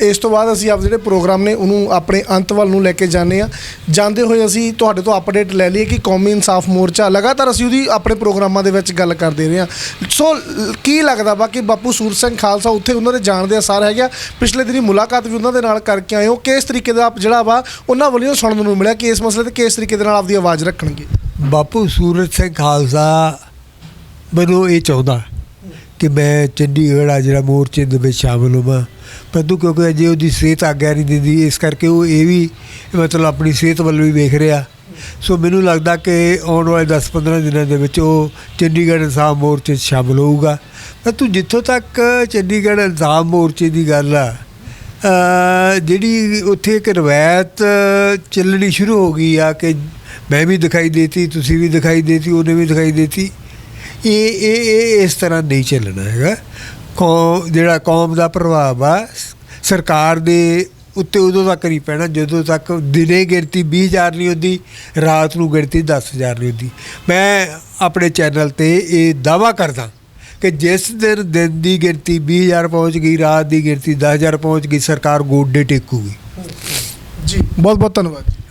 ਇਸ ਤੋਂ ਬਾਅਦ ਅਸੀਂ ਆਪ ਜਿਹੜੇ ਪ੍ਰੋਗਰਾਮ ਨੇ ਉਹਨੂੰ ਆਪਣੇ ਅੰਤ ਵੱਲ ਨੂੰ ਲੈ ਕੇ ਜਾਂਦੇ ਆ ਜਾਂਦੇ ਹੋਏ ਅਸੀਂ ਤੁਹਾਡੇ ਤੋਂ ਅਪਡੇਟ ਲੈ ਲਈਏ ਕਿ ਕੌਮੀ ਇਨਸਾਫ ਮੋਰਚਾ ਲਗਾਤਾਰ ਅਸੀਂ ਉਹਦੀ ਆਪਣੇ ਪ੍ਰੋਗਰਾਮਾਂ ਦੇ ਵਿੱਚ ਗੱਲ ਕਰਦੇ ਰਹੇ ਹਾਂ। ਸੋ ਕੀ ਲੱਗਦਾ ਵਾ ਕਿ ਬਾਪੂ ਸੂਰ ਸਿੰਘ ਖਾਲਸਾ ਉੱਥੇ ਉਹਨਾਂ ਦੇ ਜਾਣ ਦੇ ਅਸਾਰ ਹੈਗਾ ਪਿਛਲੇ ਦਿਨੀ ਮੁਲਾਕਾਤ ਵੀ ਉਹਨਾਂ ਦੇ ਨਾਲ ਕਰਕੇ ਆਏ ਹੋ। ਕਿਸ ਤਰੀਕੇ ਦਾ ਜਿਹੜਾ ਵਾ ਉਹਨਾਂ ਵੱਲੋਂ ਸੁਣਨ ਨੂੰ ਮਿਲਿਆ? ਕਿ ਇਸ ਮਸਲੇ ਤੇ ਕਿਸ ਤਰੀਕੇ ਦੇ ਨਾਲ ਆਪਦੀ ਆਵਾਜ਼ ਰੱਖਣਗੇ? ਬਾਪੂ ਸੂਰਜ ਸਿੰਘ ਖਾਲਸਾ ਮੈਨੂੰ ਇਹ ਚਾਹੁੰਦਾ ਕਿ ਮੈਂ ਚੰਡੀਗੜ੍ਹ ਆ ਜਿਹੜਾ ਮੋਰਚੇ ਦੇ ਵਿੱਚ ਸ਼ਾਮਲ ਹੋਵਾਂ। ਪਰੰਤੂ ਕਿਉਂਕਿ ਅਜੇ ਉਹਦੀ ਸਿਹਤ ਆਗਿਆ ਨਹੀਂ ਦਿੰਦੀ, ਇਸ ਕਰਕੇ ਉਹ ਇਹ ਵੀ ਮਤਲਬ ਆਪਣੀ ਸਿਹਤ ਵੱਲ ਵੀ ਵੇਖ ਰਿਹਾ। ਸੋ ਮੈਨੂੰ ਲੱਗਦਾ ਕਿ ਆਉਣ ਵਾਲੇ 10-15 ਦਿਨਾਂ ਦੇ ਵਿੱਚ ਉਹ ਚੰਡੀਗੜ੍ਹ ਇਨਸਾਫ ਮੋਰਚੇ 'ਚ ਸ਼ਾਮਲ ਹੋਊਗਾ। ਪਰੰਤੂ ਜਿੱਥੋਂ ਤੱਕ ਚੰਡੀਗੜ੍ਹ ਇਨਸਾਫ ਮੋਰਚੇ ਦੀ ਗੱਲ ਆ ਜਿਹੜੀ ਉੱਥੇ ਇੱਕ ਰਵਾਇਤ ਚੱਲਣੀ ਸ਼ੁਰੂ ਹੋ ਗਈ ਆ ਕਿ ਮੈਂ ਵੀ ਦਿਖਾਈ ਦੇਤੀ, ਤੁਸੀਂ ਵੀ ਦਿਖਾਈ ਦੇਤੀ, ਉਹਨੇ ਵੀ ਦਿਖਾਈ ਦੇਤੀ ਇਹ ਇਹ ਇਹ ਇਸ ਤਰ੍ਹਾਂ ਨਹੀਂ ਚੱਲਣਾ ਹੈਗਾ। ਕੌਮ ਜਿਹੜਾ ਕੌਮ ਦਾ ਪ੍ਰਭਾਵ ਆ, ਸਰਕਾਰ ਦੇ ਉੱਤੇ ਉਦੋਂ ਤੱਕ ਨਹੀਂ ਪੈਣਾ, ਜਦੋਂ ਤੱਕ ਦਿਨੇ ਗਿਣਤੀ 20000 ਨਹੀਂ ਹੁੰਦੀ, ਰਾਤ ਨੂੰ ਗਿਣਤੀ 10000 ਨਹੀਂ ਹੁੰਦੀ। ਮੈਂ ਆਪਣੇ ਚੈਨਲ ਤੇ ਇਹ ਦਾਵਾ ਕਰਦਾ ਕਿ ਜਿਸ ਦਿਨ ਦਿਨ ਦੀ ਗਿਣਤੀ 20000 ਪਹੁੰਚ ਗਈ, ਰਾਤ ਦੀ ਗਿਣਤੀ 10000 ਪਹੁੰਚ ਗਈ, ਸਰਕਾਰ ਗੋਡੇ ਟੇਕੂਗੀ। ਜੀ ਬਹੁਤ ਬਹੁਤ ਧੰਨਵਾਦ।